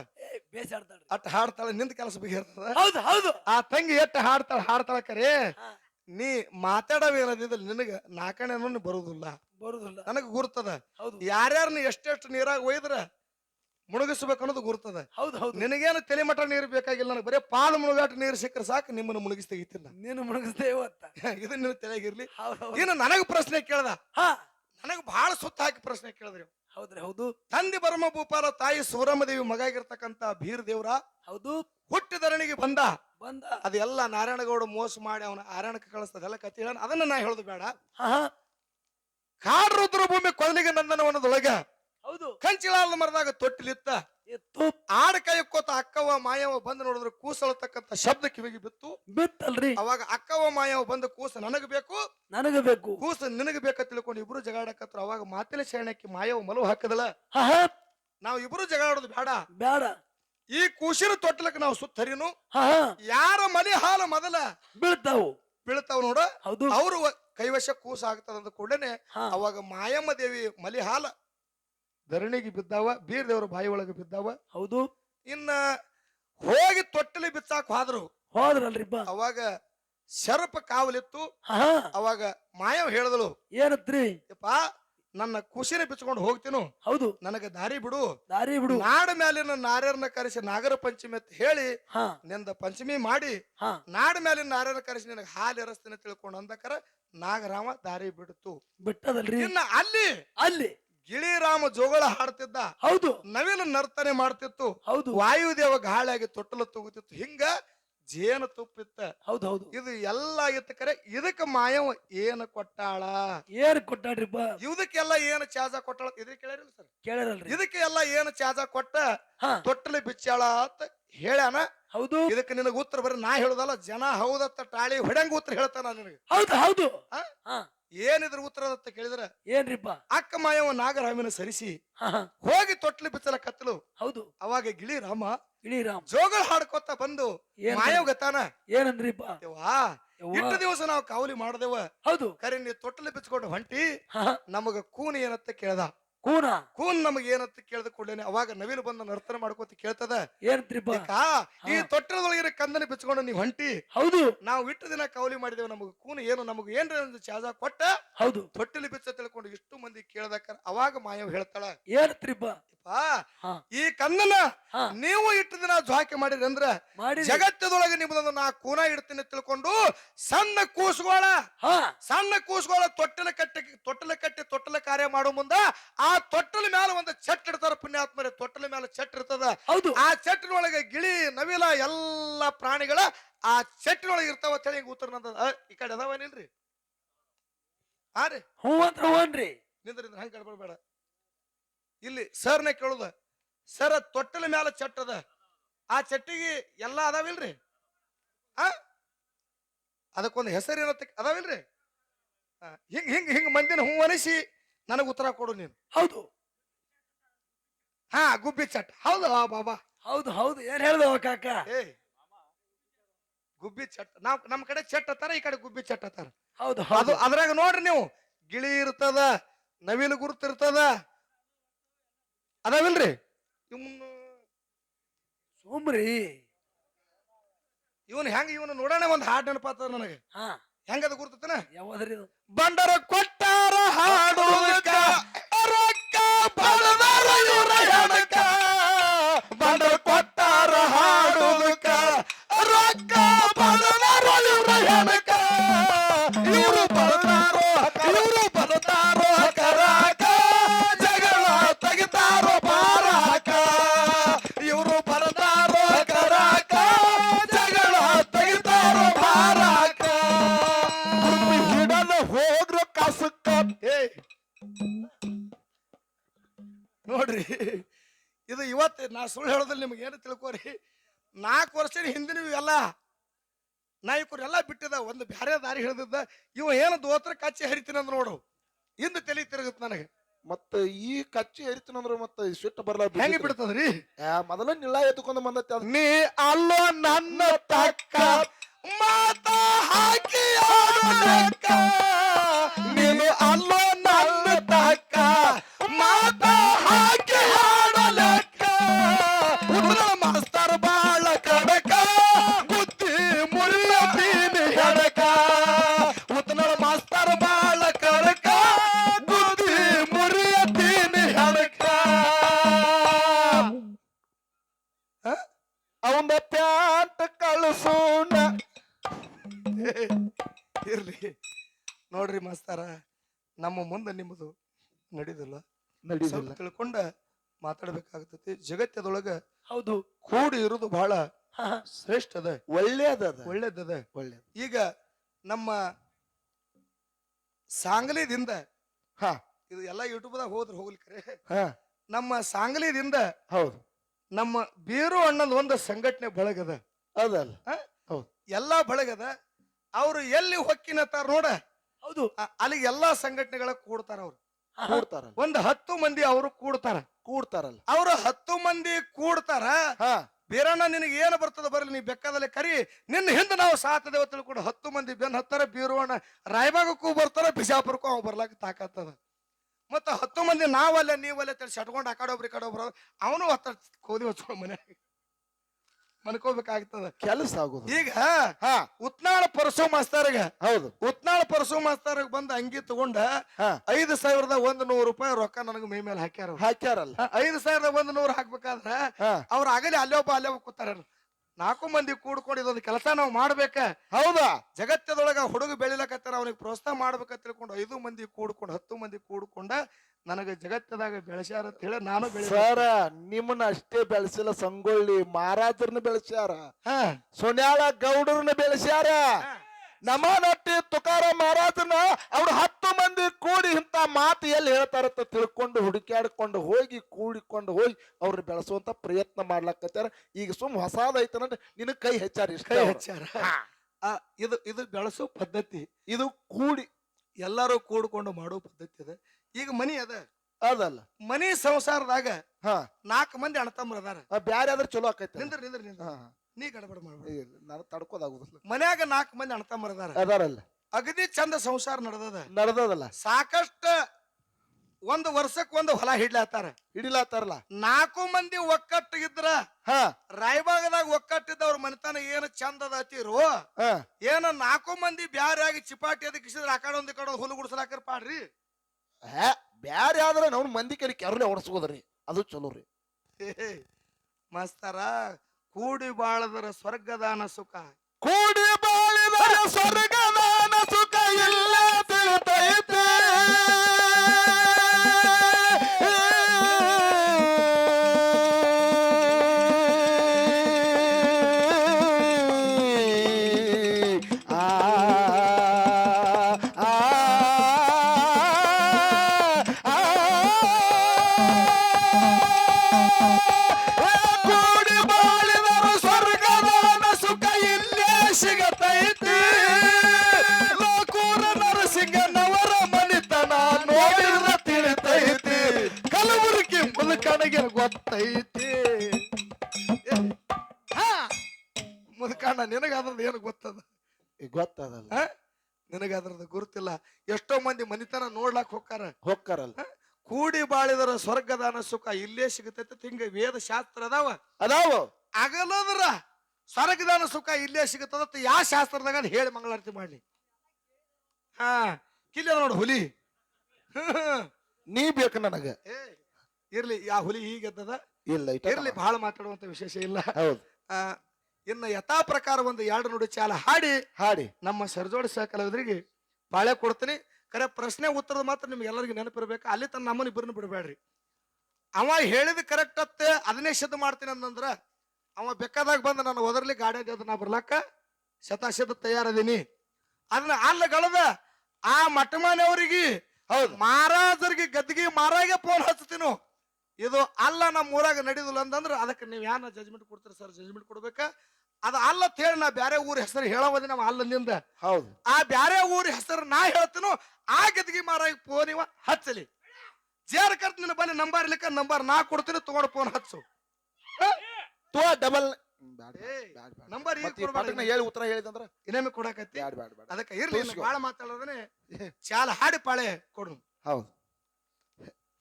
ಬೇಸಾಡ್ತಾಳೆ ಅಟ್ ಹಾಡ್ತಾಳ ನಿಂದ ಕೆಲಸ ಬಿಗಿರ್ತದ ಹೌದು ಹೌದು. ಆ ತಂಗಿ ಎಟ್ಟ ಹಾಡ್ತಾಳ ಹಾಡ್ತಾಳ ಕರೆ ನೀ ಮಾತಾಡವೇನದಿದ್ರೆ ನಿನಗ ನಾಲ್ಕನೇ ಬರುದಿಲ್ಲ. ಬರುದಿಲ್ಲ. ನನಗ ಗುರ್ತದ. ಯಾರ್ಯಾರನ್ನ ಎಷ್ಟೆಷ್ಟು ನೀರಾಗ ಒಯ್ದ್ರ ಮುಳುಗಿಸ್ಬೇಕು ಅನ್ನೋದು ಗುರ್ತದ. ಹೌದು ಹೌದು. ನಿನಗೇನು ತಲೆಮಠ ನೀರು ಬೇಕಾಗಿಲ್ಲ ನನಗೆ ಬರೀ ಪಾಲು ಮುಳುಗಾಟ ನೀರು ಸಿಕ್ಕರೆ ಸಾಕು ನಿಮ್ಮನ್ನು ಮುಳುಗಿಸ್ ತೆಗಿತಿಲ್ಲ ನೀನು ಮುಳುಗಿಸ್ತೇ [LAUGHS] ಇದು ನಿನ್ನ ತಲೆಗಿರ್ಲಿ ಇನ್ನು ನನಗ ಪ್ರಶ್ನೆ ಕೇಳ್ದ. ಹಾ. ನನಗ ಬಹಳ ಸುತ್ತ ಹಾಕಿ ಪ್ರಶ್ನೆ ಕೇಳಿದ್ರಿ ಹೌದ್ರಿ ಹೌದು. ತಂದೆ ಬರಮ ಭೂಪಾಲ ತಾಯಿ ಸೌರಮದೇವಿ ಮಗ ಆಗಿರ್ತಕ್ಕಂತ ಬೀರ್ ದೇವ್ರ ಹೌದು. ಹುಟ್ಟಿದರಣಿಗೆ ಬಂದ. ಬಂದ. ಅದೆಲ್ಲ ನಾರಾಯಣಗೌಡ ಮೋಸ ಮಾಡಿ ಅವನ ಆರಾಯಣಕ್ಕೆ ಕಳಿಸ್ತದೆಲ್ಲ ಕಥೆ ಹೇಳ ಅದನ್ನ ನಾ ಹೇಳುದು ಬೇಡ. ಹಾ ಹಾ ಕಾಡ್ ರುದ್ರ ಭೂಮಿ ಕೊದಲಿಗೆ ನಂದನವನದೊಳಗ ಹೌದು. ಕಂಚಿಲಾಲ ಮರದಾಗ ತೊಟ್ಟಿಲಿತ್ತ. ಎತ್ತು ಆಡ ಕೈಕೋತ ಅಕ್ಕವ ಮಾಯವ ಬಂದು ನೋಡಿದ್ರೆ ಕೂಸಳತಕ್ಕಂತ ಶಬ್ದ ಕಿವಿಗೆ ಬಿತ್ತು. ಬಿತ್ತಲ್ರಿ. ಅವಾಗ ಅಕ್ಕವ ಮಾಯವ ಬಂದ ಕೂಸ ನನಗ ಬೇಕು. ನನಗ ಬೇಕು. ಕೂಸ ನಿನಗ ಬೇಕ ತಿಳ್ಕೊಂಡು ಇಬ್ರು ಜಗಾಡಕತ್ರ ಅವಾಗ ಮಾತಿನ ಶರಣಕ್ಕೆ ಮಾಯವ ಮಲವು ಹಾಕದಲ್ಲ. ನಾವು ಇಬ್ರು ಜಗಾಡೋದು ಬೇಡ ಬೇಡ ಈ ಕೂಸಿನ ತೊಟ್ಟಲಕ್ಕೆ ನಾವು ಸುತ್ತರಿನು. ಯಾರ ಮನೆ ಹಾಲು ಮೊದಲ? ಬೀಳ್ತಾವು. ಬೀಳ್ತಾವ ನೋಡ. ಅವರು ಕೈವಶ ಕೂಸ ಆಗ್ತದ ಅಂದ ಕೂಡನೆ ಅವಾಗ ಮಾಯಮ್ಮ ದೇವಿ ಮಲಿ ಹಾಲ ಧರಣಿಗೆ ಬಿದ್ದಾವ ಬೀರ್ ದೇವ್ರ ಬಾಯಿ ಒಳಗೆ ಬಿದ್ದಾವ. ಹೌದು. ಇನ್ನ ಹೋಗಿ ತೊಟ್ಟಲಿ ಬಿಚ್ಚಾಕ್ ಹೋದ್ರು. ಹೋದ್ರಲ್ರಿ ಅವಾಗ ಶರಪ ಕಾವಲಿತ್ತು. ಅವಾಗ ಮಾಯವ್ ಹೇಳಿದಳು ಏನತ್ರಿ? ಯಪ್ಪ ನನ್ನ ಖುಷಿನ ಬಿಚ್ಕೊಂಡು ಹೋಗ್ತೀನು. ಹೌದು. ನನಗೆ ದಾರಿ ಬಿಡು. ದಾರಿ ಬಿಡು. ನಾಡ ಮೇಲಿನ ನಾರ್ಯರನ್ನ ಕರೆಸಿ ನಾಗರ ಪಂಚಮಿ ಅಂತ ಹೇಳಿ ನಿಂದ ಪಂಚಮಿ ಮಾಡಿ ನಾಡ ಮೇಲಿನ ನಾರ್ಯರನ್ನ ಕರೆಸಿ ನಿನಗೆ ಹಾಲು ಎರಸ್ತೀನಿ ತಿಳ್ಕೊಂಡು ಅಂದಕರ ನಾಗರಾಮ ದಾರಿ ಬಿಡ್ತು. ಬಿಟ್ಟದಲ್ರಿ. ಇನ್ನ ಅಲ್ಲಿ ಅಲ್ಲಿ. ಗಿಳಿರಾಮ ಜೋಗಳ ಹಾಡ್ತಿದ್ದ. ಹೌದು. ನವೀನ ನರ್ತನೆ ಮಾಡ್ತಿತ್ತು. ಹೌದು. ವಾಯುದೇವ ಗಾಳಿಯಾಗಿ ತೊಟ್ಟಲು ತೂಗುತ್ತಿತ್ತು. ಹಿಂಗ ಜೇನ ತುಪ್ಪಿತ್ತ. ಹೌದು ಹೌದು ಇದು ಎಲ್ಲ ಇತ್ತ ಕರೆ. ಇದಕ್ಕೆ ಮಾಯವ ಏನು ಕೊಟ್ಟಾಳ? ಏನ್ ಕೊಟ್ಟಾಡ್ರಿಪ್ಪ? ಇದಕ್ಕೆಲ್ಲ ಏನು ಚಾಜ ಕೊಟ್ಟಾಳ? ಇದಕ್ಕೆ ಕೇಳಿರಲ್ಲ ಸರ್? ಕೇಳಿರಲ್ರಿ. ಇದಕ್ಕೆ ಎಲ್ಲ ಏನು ಚಾಜ ಕೊಟ್ಟ? ತೊಟ್ಟಲಿ ಬಿಚ್ಚಾಳ ಅಂತ ಹೇಳ್ಯಾನ. ಹೌದು. ಇದಕ್ಕೆ ನಿನಗೆ ಉತ್ತರ ಬರೀ ನಾ ಹೇಳುದಲ್ಲ ಜನ ಹೌದತ್ತ ಟಾಳಿ ಹೊಡಂಗ ಉತ್ತರ ಹೇಳ್ತಾನ ನಿನಗೆ. ಹೌದು ಹೌದು. ಏನಿದ್ರ ಉತ್ತರ ಅಂತ ಕೇಳಿದ್ರ ಏನ್ರಿಪ್ಪ? ಅಕ್ಕ ಮಾಯವ ನಾಗರಾಮಿನ ಸರಿಸಿ ಹೋಗಿ ತೊಟ್ಲಿ ಬಿಚ್ಚಲ ಕತ್ತಲು. ಹೌದು. ಅವಾಗ ಗಿಳಿ ರಾಮ ಗಿಳಿ ರಾಮ ಜೋಗಳ ಹಾಡ್ಕೋತ ಬಂದು ಮಾಯವ ಗತಾನ ಏನಂದ್ರಿಪ್ಪ. ಇಟ್ಟು ದಿವಸ ನಾವು ಕಾವಲಿ ಮಾಡದೇವ. ಹೌದು. ಕರೆ ನೀ ತೊಟ್ಲು ಬಿಚ್ಕೊಂಡು ಹೊಂಟಿ. ನಮಗ ಕೂನ್ ಏನತ್ತ ಕೇಳ್ದ. ಕೂನ. ಕೂನ್ ನಮಗೆ ಏನಂತ ಕೇಳಿದ ಕೂಡಲೇ ಅವಾಗ ನವಿಲು ಬಂದ ನರ್ತನ ಮಾಡ್ಕೋತ ಕೇಳ್ತದ ಏನಂತ್ರಿಪ್ಪ ಈ ತೊಟ್ಟಲದೊಳಗಿನ ಕಂದನ ಬಿಚ್ಕೊಂಡು ನೀವ್ ಹೊಂಟಿ. ಹೌದು. ನಾವು ಇಟ್ಟು ದಿನ ಕೌಲಿ ಮಾಡಿದೇವ ನಮಗೆ ಕೂನ ಏನು ನಮಗ ಏನ್ರ ಒಂದು ಚಾಜ ಕೊಟ್ಟ ಹೌದು. ತೊಟ್ಟಿಲಿ ಬಿಚ್ಚ ತಿಳ್ಕೊಂಡು ಇಷ್ಟು ಮಂದಿ ಕೇಳದಕ್ಕ ಅವಾಗ ಮಾಯವ್ ಹೇಳ್ತಾಳ. ಏನಂತ್ರಿಪ್ಪ ತ್ರಿಬ್ಬ ಈ ಕಂದನ ನೀವು ಇಟ್ಟು ದಿನ ಜ್ವಾಕೆ ಮಾಡಿದ್ರಿ ಅಂದ್ರ ಜಗತ್ತದೊಳಗೆ ನಿಮ್ದೊಂದು ನಾ ಕೂನ ಇಡ್ತೀನಿ ತಿಳ್ಕೊಂಡು ಸಣ್ಣ ಕೂಸುಗಳ. ಸಣ್ಣ ಕೂಸುಗಳ ತೊಟ್ಟಲ ಕಟ್ಟಿ ತೊಟ್ಟಲ ಕಟ್ಟಿ ತೊಟ್ಟಲ ಕಾರ್ಯ ಮಾಡೋ ಮುಂದ ಆ ತೊಟ್ಟಲ ಮೇಲೆ ಒಂದು ಚಟ್ ಇಡ್ತಾರ ಪುಣ್ಯಾತ್ಮರೇ ತೊಟ್ಟಲ ಮೇಲೆ ಚಟ್ ಇರ್ತದ. ಹೌದು. ಆ ಚಟ್ಟಿನೊಳಗೆ ಗಿಳಿ ನವಿಲ ಎಲ್ಲ ಪ್ರಾಣಿಗಳ ಆ ಚಟ್ಟಿನೊಳಗೆ ಇರ್ತಾವ ಅಂತ ಹೇಳಿ ಉತ್ತರ ನಂದ ಈ ಕಡೆ ಅದಾವೇನಿಲ್ರಿ ಆ ರೀ. ಹ್ಞೂ ಅಂತ ಹ್ಞೂನ್ರಿ ನಿಂದ್ರಿಂದ ಹಂಗೆ ಕಡ್ಬಿಡ್ಬೇಡ ಇಲ್ಲಿ ಸರ್ನೇ ಕೇಳುದ. ಸರ್ ತೊಟ್ಟಲ ಮ್ಯಾಲ ಚಟ್ ಅದ. ಆ ಚಟ್ಟಿಗೆ ಎಲ್ಲಾ ಅದಾವಿಲ್ರಿ ಆ? ಅದಕ್ಕೊಂದು ಹೆಸರು ಏನತ್ತ ಅದಾವಿಲ್ರಿ ಹಿಂಗ್ ಹಿಂಗ್ ಹಿಂಗ್ ಮಂದಿನ ಹೂ ಅನಿಸಿ ನನಗೆ ಉತ್ತರ ಕೊಡು ನೀನು. ಹೌದು. ಹಾ ಗುಬ್ಬಿ ಚಟ್. ಹೌದು ಬಾಬಾ? ಹೌದು ಹೌದು. ಏನ್ ಹೇಳ್ದವ ಕಾಕ? ಏ ಗುಬ್ಬಿ ಚಟ್. ನಾವ್ ನಮ್ ಕಡೆ ಚಟ್ ಅತ್ತಾರ ಈ ಕಡೆ ಗುಬ್ಬಿ ಚಟ್ ಅತ್ತಾರ ಹೌದು ಅದು ಹೌದು ಅದ್ರಾಗ ನೋಡ್ರಿ ನೀವು ಗಿಳಿ ಇರ್ತದ ನವಿಲು ಗುರುತ್ ಇರ್ತದ. ಅದಾವಿಲ್ರಿ? ಇವನ್ ಸುಮ್ರಿ. ಇವನ್ ಹೆಂಗ ಇವನು ನೋಡೋಣ ಒಂದ್ ಹಾಡ್ ನೆನಪಾತದ ನನಗೆ. ಹಾ. ಹೆಂಗದ ಗುರ್ತತನ? ಯಾವದ್ರಿ ಇದು ಬಂಡರ ಕೊಟ್ಟಾರ ಹಾಡುವುದಕ್ಕ ರೊಕ್ಕ ಬಡದಾರ ಇವ್ರ ಹೆಣಕ ಸುಳ್ಳು ಹೇಳೋದಿಲ್ಲ ನಿಮ್ಗೆ ಏನು ತಿಳ್ಕೊರಿ? ನಾಲ್ಕು ವರ್ಷದ ಹಿಂದಿನ ಇವೆಲ್ಲ ನಾಯಕರೆಲ್ಲ ಬಿಟ್ಟಿದ ಒಂದು ಬ್ಯಾರೆ ದಾರಿ ಹಿಡಿದಿದ್ದ. ಇವ ಏನು ದೋತ್ರ ಕಚ್ಚಿ ಹರಿತೀನಿ ಅಂದ್ರೆ ನೋಡು. ಹಿಂದೆ ತಲೆ ತಿರುಗುತ್ತೆ ನನಗೆ. ಮತ್ತೆ ಈ ಕಚ್ಚಿ ಹರಿತೀನಂದ್ರ ಮತ್ತೆ ಸಿಟ್ಟು ಬರ್ಲ ಹೆಂಗೆ ಬಿಡ್ತದ್ರಿ? ಮೊದಲ ನಿಲ್ಲ ಎತ್ಕೊಂಡು ಬಂದತ್ತೆ ಅದ್. ನೀ ಅಲ್ಲೋ ನನ್ನ ತಕ್ಕ ಮಾತಾ ಹಾಕಿ. ನೀನು ಸ್ವಲ್ಪ ತಿಳ್ಕೊಂಡ ಮಾತಾಡ್ಬೇಕಾಗ್ತತಿ ಜಗತ್ತದೊಳಗ ಹೌದು. ಕೂಡಿ ಇರೋದು ಬಹಳ. ಶ್ರೇಷ್ಠ ಅದ ಒಳ್ಳೇದದ ಒಳ್ಳೇದದ ಒಳ್ಳೇದ ಈಗ ನಮ್ಮ ಸಾಂಗ್ಲಿದಿಂದ ಹಾ. ಇದು ಎಲ್ಲ ಯೂಟ್ಯೂಬ್ದಾಗ ಹೋದ್ರ ಹೋಗ್ಲಿಕ್ಕೆ ಹಾ. ನಮ್ಮ ಸಾಂಗ್ಲಿದಿಂದ ಹೌದು. ನಮ್ಮ ಬೀರು ಅಣ್ಣದ ಒಂದು ಸಂಘಟನೆ ಬಳಗದ. ಅದಲ್ಲ. ಎಲ್ಲಾ ಬಳಗದ. ಅವ್ರು ಎಲ್ಲಿ ಹೊಕ್ಕಿನತ್ತಾರ ನೋಡ. ಹೌದು. ಅಲ್ಲಿಗೆ ಎಲ್ಲಾ ಸಂಘಟನೆಗಳ ಕೂಡ್ತಾರ ಅವ್ರು. ಕೂಡ್ತಾರಲ್ಲ. ಒಂದ್ ಹತ್ತು ಮಂದಿ ಅವರು ಕೂಡ್ತಾರ. ಕೂಡ್ತಾರಲ್ಲ. ಅವರು ಹತ್ತು ಮಂದಿ ಕೂಡ್ತಾರ. ಹಾ. ಬೀರಣ್ಣ ನಿನಗೆ ಏನು ಬರ್ತದ ಬರಲಿ ನೀ ಬೆಕ್ಕದಲ್ಲಿ ಕರಿ. ನಿನ್ನ ಹಿಂದೆ ನಾವು ಸಾತದೇವ ತಿಳ್ಕೊಂಡು ಹತ್ತು ಮಂದಿ ಬೆನ್ ಹತ್ತಾರ ಬೀರುವಣ್ಣ. ರಾಯಬಾಗಕ್ಕೂ ಬರ್ತಾರ ಬಿಜಾಪುರಕ್ಕೂ ಅವ್ ಬರ್ಲಾಕ ತಾಕತ್ತದ. ಮತ್ತ ಹತ್ತು ಮಂದಿ ನಾವಲ್ಲ ನೀವಲ್ಲ ತಿಳಿ ಅಟ್ಕೊಂಡು ಆ ಕಡೆ ಒಬ್ರಿ ಈ ಕಡೆ ಒಬ್ರು. ಅವನು ಹತ್ತ ಕೋದಿ ಹಚ್ಕೊಂಡು ಮನೆ ಮನ್ಕೋಬೇಕಾಗ್ತದ ಕೆಲಸ ಆಗೋದು. ಈಗ ಹಾ ಉತ್ನಾಳ ಪರಸು ಮಾಸ್ತರ್ಗ ಹೌದು. ಉತ್ನಾಳ ಪರಸು ಮಾಸ್ತರ್ಗ ಬಂದ ಅಂಗಿ ತಗೊಂಡ ಐದು ಸಾವಿರದ ಒಂದ್ ನೂರು ರೂಪಾಯಿ ರೊಕ್ಕ ನನಗೆ ಮೈ ಮೇಲೆ ಹಾಕ್ಯಾರ. ಹಾಕ್ಯಾರಲ್ಲ. ಐದು ಸಾವಿರದ ಒಂದ್ ನೂರು ಹಾಕ್ಬೇಕಾದ್ರ ಅವ್ರ ಆಗಲಿ ಅಲ್ಲೇ ಒಬ್ಬ ಅಲ್ಲೇ ಒಬ್ಬ ಕೂತಾರ ನಾಲ್ಕು ಮಂದಿ ಕೂಡ್ಕೊಂಡು ಇದೊಂದು ಕೆಲಸ ನಾವು ಮಾಡ್ಬೇಕ. ಹೌದಾ? ಜಗತ್ತದೊಳಗ ಹುಡುಗ ಬೆಳಿಲಕತ್ತಾರ ಅವನಿಗೆ ಪ್ರೋತ್ಸಾಹ ಮಾಡ್ಬೇಕ ತಿಳ್ಕೊಂಡು ಐದು ಮಂದಿ ಕೂಡ್ಕೊಂಡು ಹತ್ತು ಮಂದಿ ಕೂಡ್ಕೊಂಡ ನನಗೆ ಜಗತ್ತದಾಗ ಬೆಳೆಸ್ಯಾರ ಅಂತ ಹೇಳಿ ನಾನು ಸರ ನಿಮ್ಮನ್ನ ಅಷ್ಟೇ ಬೆಳೆಸಿಲ್ಲ ಸಂಗೊಳ್ಳಿ. ಮಹಾರಾಜರನ್ನ ಬೆಳೆಸ್ಯಾರ. ಹಾ. ಸೊನ್ಯಾಳ ಗೌಡರನ್ನ ಬೆಳೆಸ್ಯಾರ. ನಮನಟ್ಟಿ ತುಕಾರ ಮಹಾರಾಜನ ಅವ್ರು ಹತ್ತು ಮಂದಿ ಕೂಡಿ ಇಂತ ಮಾತು ಎಲ್ಲಿ ಹೇಳ್ತಾರಂತ ತಿಳ್ಕೊಂಡು ಹುಡುಕ್ಯಾಡ್ಕೊಂಡು ಹೋಗಿ ಕೂಡಿಕೊಂಡು ಹೋಗಿ ಅವ್ರನ್ನ ಬೆಳೆಸುವಂತ ಪ್ರಯತ್ನ ಮಾಡ್ಲಾಕತ್ತಾರ ಈಗ ಸುಮ್ ಹೊಸಾದೈತನಂದ್ರೆ ನಿನ್ನ ಕೈ ಹೆಚ್ಚಾರ ಇಷ್ಟ ಕೈ. ಆ, ಇದು ಇದು ಬೆಳೆಸೋ ಪದ್ಧತಿ ಇದು ಕೂಡಿ ಎಲ್ಲರೂ ಕೂಡ್ಕೊಂಡು ಮಾಡೋ ಪದ್ಧತಿ ಅದ. ಈಗ ಮನಿ ಅದ. ಅದಲ್ಲ. ಮನಿ ಸಂಸಾರದಾಗ ಹಾ. ನಾಲ್ಕು ಮಂದಿ ಅಣ್ಣತಮ್ಮರು ಅದಾರ. ಆ ಬ್ಯಾರೆ ಆದ್ರೆ ಚಲೋ ಆಕೈತಿ. ನಿಂದ್ರ ನಿಂದ್ರ ನಿಂದ್ರ. ಹಾ. ನೀ ಗಡಬಡ ಮಾಡ್ಬೇಡ. ನಾನು ತಡ್ಕೋದಾಗುದಿಲ್ಲ. ಮನ್ಯಾಗ ನಾಲ್ಕು ಮಂದಿ ಅಣತ ಅದಾರ ಅದಾರಲ್ಲ. ಅಗದಿ ಚಂದ ಸಂಸಾರ ನಡೆದದ. ನಡೆದದಲ್ಲ. ಸಾಕಷ್ಟು ಒಂದು ವರ್ಷಕ್ಕೆ ಒಂದು ಹೊಲ ಹಿಡ್ಲಾತಾರ ಹಿಡಿಲಾತಾರಲ್ಲ ನಾಲ್ಕು ಮಂದಿ ಒಕ್ಕಟ್ಟು ಇದ್ರ ಹಾ. ರಾಯಬಾಗದಾಗ ಒಕ್ಕಟ್ಟಿದ್ದವ್ರ ಮನೆತನ ಏನು ಚಂದ ಅತಿರು ಹಾ. ಏನ ನಾಲ್ಕು ಮಂದಿ ಬ್ಯಾರೆ ಆಗಿ ಚಿಪಾಟಿ ಅದಕ್ಕೆ ಕಿಸಿದ್ರ ಆ ಕಡೆ ಒಂದು ಕಡೆ ಒಂದ್ ಹುಲ್ಲು ಗುಡ್ಸಲಾಕರ್ ಪಾಡ್ರಿ? ಹೇ ಬ್ಯಾರೆ ಆದ್ರೆ ನಾವು ಮಂದಿ ಕರಿ ಕೆರಲೆ ಹೊಡ್ಸ್ಕೋದ್ರಿ. ಅದು ಚಲೋ ರೀ. ಹೇ, ಮಾಸ್ತರ ಕೂಡಿ ಬಾಳದರ ಸ್ವರ್ಗದಾನ ಸುಖ. ಕೂಡಿ ಬಾಳಿದರ ಸ್ವರ್ಗದಾನ ಹೋಗ್ತಾರ ಹೊಕ್ಕರಲ್ಲ. ಕೂಡಿ ಬಾಳಿದರ ಸ್ವರ್ಗದಾನ ಸುಖ ಇಲ್ಲೇ ಸಿಗತೈತಿ ಹಿಂಗ ವೇದ ಶಾಸ್ತ್ರ ಅದಾವ. ಅದಾವ. ಆಗಲ್ಲದ್ರ ಸ್ವರ್ಗದಾನ ಸುಖ ಇಲ್ಲೇ ಸಿಗುತ್ತದ ಯಾವ ಶಾಸ್ತ್ರದಾಗ ಹೇಳಿ ಮಂಗಳಾರತಿ ಮಾಡ್ಲಿ. ಹಾ ಕಿಲ್ಲ ನೋಡು ಹುಲಿ. ನೀ ಬೇಕು ನನಗ. ಏ, ಇರ್ಲಿ ಯಾ ಹುಲಿ ಹೀಗೆದ್ದದ ಇಲ್ಲ ಇರ್ಲಿ ಬಹಳ ಮಾತಾಡುವಂತ ವಿಶೇಷ ಇಲ್ಲ. ಹೌದು. ಇನ್ನ ಯಥಾ ಪ್ರಕಾರ ಒಂದು ಎರಡು ನುಡಿ ಚಾಲ ಹಾಡಿ. ಹಾಡಿ. ನಮ್ಮ ಸರ್ಜೋಡ ಸಹ ಕಲಾವಿದರಿಗೆ ಬಾಳೆ ಕೊಡ್ತೀನಿ. ಕರೆ ಪ್ರಶ್ನೆ ಉತ್ತರದ ಮಾತ್ರ ನಿಮ್ಗೆ ಎಲ್ಲರಿಗೂ ನೆನಪಿರ್ಬೇಕು. ಅಲ್ಲಿ ತನ್ನ ನಮ್ಮನ್ನ ಇಬ್ಬರನ್ನು ಬಿಡಬೇಡ್ರಿ. ಅವ ಹೇಳಿದ ಕರೆಕ್ಟ್ ಅತ್ತೆ ಅದನ್ನೇ ಸಿದ್ಧ ಮಾಡ್ತೀನಿ ಅಂತಂದ್ರ ಅವ ಬೇಕಾದಾಗ ಬಂದ ನಾನು ಒದರ್ಲಿ ಗಾಡಿ ಅದ ನಾ ಬರ್ಲಾಕ ಶತಾಶತ ತಯಾರದೀನಿ. ಅದನ್ನ ಅಲ್ಲ ಗಳದ ಆ ಮಠಮಾನವರಿಗೆ ಹೌದು. ಮಹಾರಾಜರಿಗೆ ಗದ್ದಿಗೆ ಮಾರಾಗೆ ಫೋನ್ ಹಚ್ತೀನು ಇದು ಅಲ್ಲ ನಮ್ಮ ಊರಾಗ ನಡೀದಿಲ್ಲ ಅಂತಂದ್ರೆ ಅದಕ್ಕೆ ನೀವು ಯಾನ ಜಜ್ಮೆಂಟ್ ಕೊಡ್ತೀರಿ ಸರ್ ಜಜ್ಮೆಂಟ್ ಕೊಡ್ಬೇಕಾ? ಅದು ಅಲ್ಲತ್ ಹೇಳಿ ನಾ ಬ್ಯಾರೆ ಊರ ಹೆಸರು ಹೇಳೋದಿ ನಾವು ಅಲ್ಲಿಂದ ಹೌದು. ಆ ಬ್ಯಾರೆ ಊರ ಹೆಸರು ನಾ ಹೇಳ್ತೀನೋ ಆ ಗದ್ಗಿ ಮಾರಾಗಿ ಫೋನ್ ಇವ ಹಚ್ಚಲಿ. ಜೇರ್ ಕರ್ತ ನಿನ್ನ ಬನ್ನಿ ನಂಬರ್ ಇರ್ಲಿಕ್ಕ ನಂಬರ್ ನಾ ಕೊಡ್ತೀನಿ ತಗೊಂಡು ಫೋನ್ ಹಚ್ಚು. ತೋ ಡಬಲ್ ನಂಬರ್ ಹೇಳಿ ಉತ್ತರ ಹೇಳಿದಂದ್ರ ಇನ್ನೊಮ್ಮೆ ಕೊಡಕತ್ತಿ. ಅದಕ್ಕೆ ಇರ್ಲಿ. ಬಾಳ ಮಾತಾಡೋದನೆ ಚಾಲ ಹಾಡಿ ಪಾಳೆ ಕೊಡು ಹೌದು.